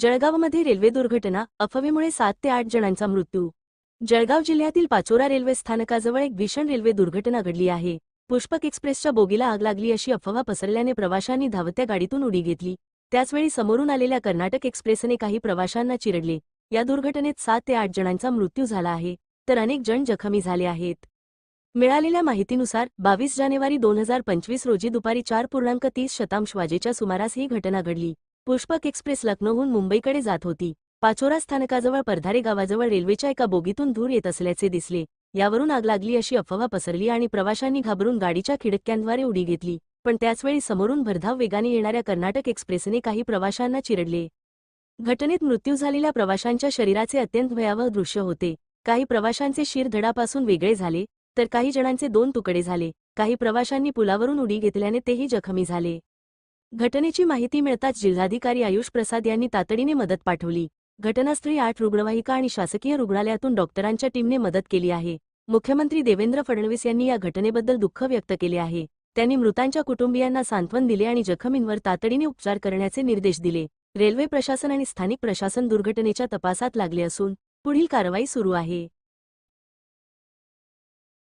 जळगावमध्ये रेल्वे दुर्घटना अफवेमुळे सात ते आठ जणांचा मृत्यू. जळगाव जिल्ह्यातील पाचोरा रेल्वे स्थानकाजवळ एक भीषण रेल्वे दुर्घटना घडली आहे. पुष्पक एक्सप्रेसच्या बोगीला आग लागली अशी अफवा पसरल्याने प्रवाशांनी धावत्या गाडीतून उडी घेतली. त्याचवेळी समोरून आलेल्या कर्नाटक एक्सप्रेसने काही प्रवाशांना चिरडले. या दुर्घटनेत सात ते आठ जणांचा मृत्यू झाला आहे तर अनेक जण जखमी झाले आहेत. मिळालेल्या माहितीनुसार बावीस जानेवारी दोन हजार पंचवीस रोजी दुपारी चार पूर्णांक तीस शतांश वाजेच्या सुमारास ही घटना घडली. पुष्पक एक्सप्रेस लखनौहून मुंबईकडे जात होती. पाचोरा स्थानकाजवळ परधारे गावाजवळ रेल्वेच्या एका बोगीतून धूर येत असल्याचे दिसले. यावरून आग लागली अशी अफवा पसरली आणि प्रवाशांनी घाबरून गाडीच्या खिडक्यांद्वारे उडी घेतली. पण त्याचवेळी समोरून भरधाव वेगाने येणाऱ्या कर्नाटक एक्सप्रेसने काही प्रवाशांना चिरडले. घटनेत मृत्यू झालेल्या प्रवाशांच्या शरीराचे अत्यंत भयावह दृश्य होते. काही प्रवाशांचे शिर धडापासून वेगळे झाले तर काही जणांचे दोन तुकडे झाले. काही प्रवाशांनी पुलावरून उडी घेतल्याने तेही जखमी झाले. घटनेची माहिती मिळताच जिल्हाधिकारी आयुष प्रसाद यांनी तातडीने मदत पाठवली. घटनास्थळी आठ रुग्णवाहिका आणि शासकीय रुग्णालयातून डॉक्टरांच्या टीमने मदत केली आहे. मुख्यमंत्री देवेंद्र फडणवीस यांनी या घटनेबद्दल दुःख व्यक्त केले आहे. त्यांनी मृतांच्या कुटुंबियांना सांत्वन दिले आणि जखमींवर तातडीने उपचार करण्याचे निर्देश दिले. रेल्वे प्रशासन आणि स्थानिक प्रशासन दुर्घटनेच्या तपासात लागले असून पुढील कारवाई सुरू आहे.